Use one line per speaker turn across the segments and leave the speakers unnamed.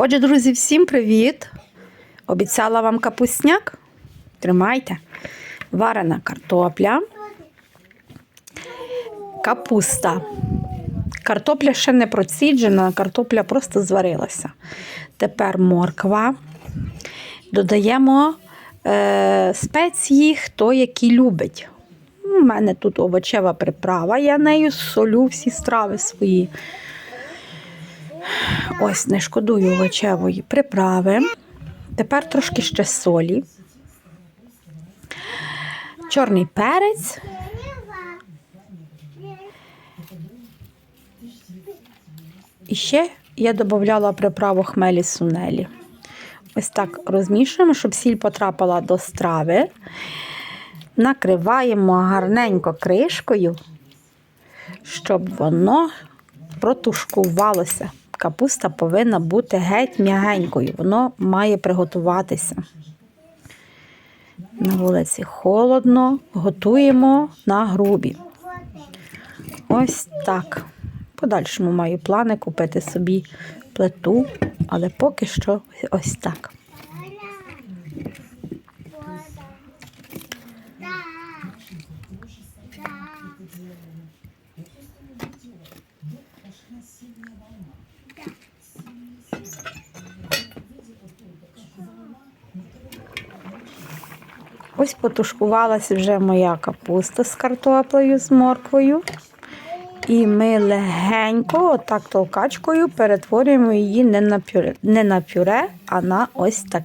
Отже, друзі, всім привіт! Обіцяла вам капусняк. Тримайте. Варена картопля, капуста. Картопля ще не проціджена, картопля просто зварилася. Тепер морква. Додаємо е, спеції, хто які любить. У мене тут овочева приправа, я нею солю всі страви свої. Ось, не шкодую овочевої приправи. Тепер трошки ще солі. Чорний перець. І ще я додавала приправу хмелі сунелі. Ось так розмішуємо, щоб сіль потрапила до страви. Накриваємо гарненько кришкою, щоб воно протушкувалося. Капуста повинна бути геть м'ягенькою, воно має приготуватися. На вулиці холодно, готуємо на грубі. Ось так. Подальшому маю плани купити собі плиту, але поки що ось так. Ось потушкувалася вже моя капуста з картоплею, з морквою. І ми легенько, отак толкачкою, перетворюємо її не на пюре, не на пюре а на ось так.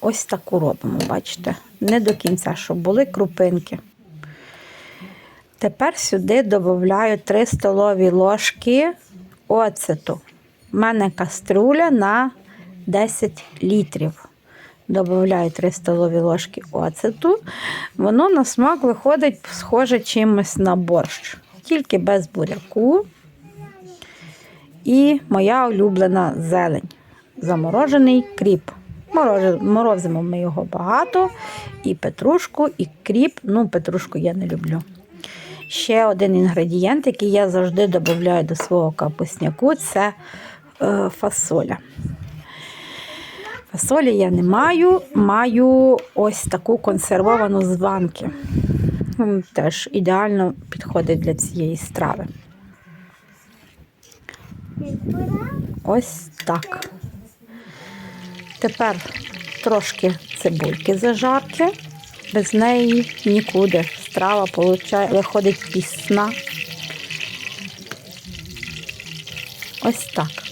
Ось таку робимо, бачите? Не до кінця, щоб були крупинки. Тепер сюди додаю 3 столові ложки оцету. У мене каструля на 10 літрів. Добавляю 3 столові ложки оцету. Воно на смак виходить схоже чимось на борщ, тільки без буряку. І моя улюблена зелень. Заморожений кріп. Морозимо ми його багато. І петрушку, і кріп. Ну, петрушку я не люблю. Ще один інгредієнт, який я завжди додаю до свого капусняку, це е, фасоля. Фасолі я не маю, маю ось таку консервовану з банки. Теж ідеально підходить для цієї страви. Ось так. Тепер трошки цибульки зажарки. Без неї нікуди. Страва получає, виходить пісна. Ось так.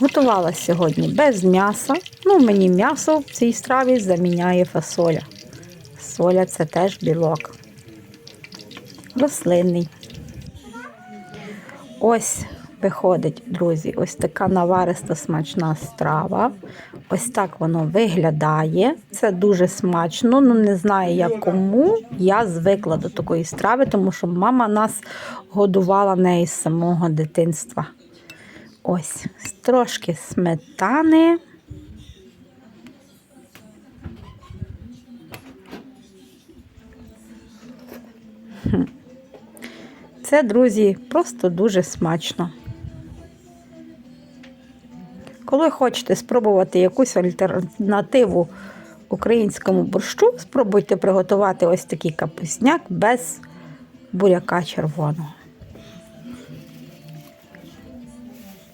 Готувала сьогодні без м'яса. Ну, мені м'ясо в цій страві заміняє фасоля. Соля це теж білок. Рослинний. Ось виходить, друзі, ось така навариста смачна страва. Ось так воно виглядає. Це дуже смачно. Ну, не знаю, як кому. Я звикла до такої страви, тому що мама нас годувала нею з самого дитинства. Ось, трошки сметани. Це, друзі, просто дуже смачно. Коли хочете спробувати якусь альтернативу українському борщу, спробуйте приготувати ось такий капусняк без буряка червоного.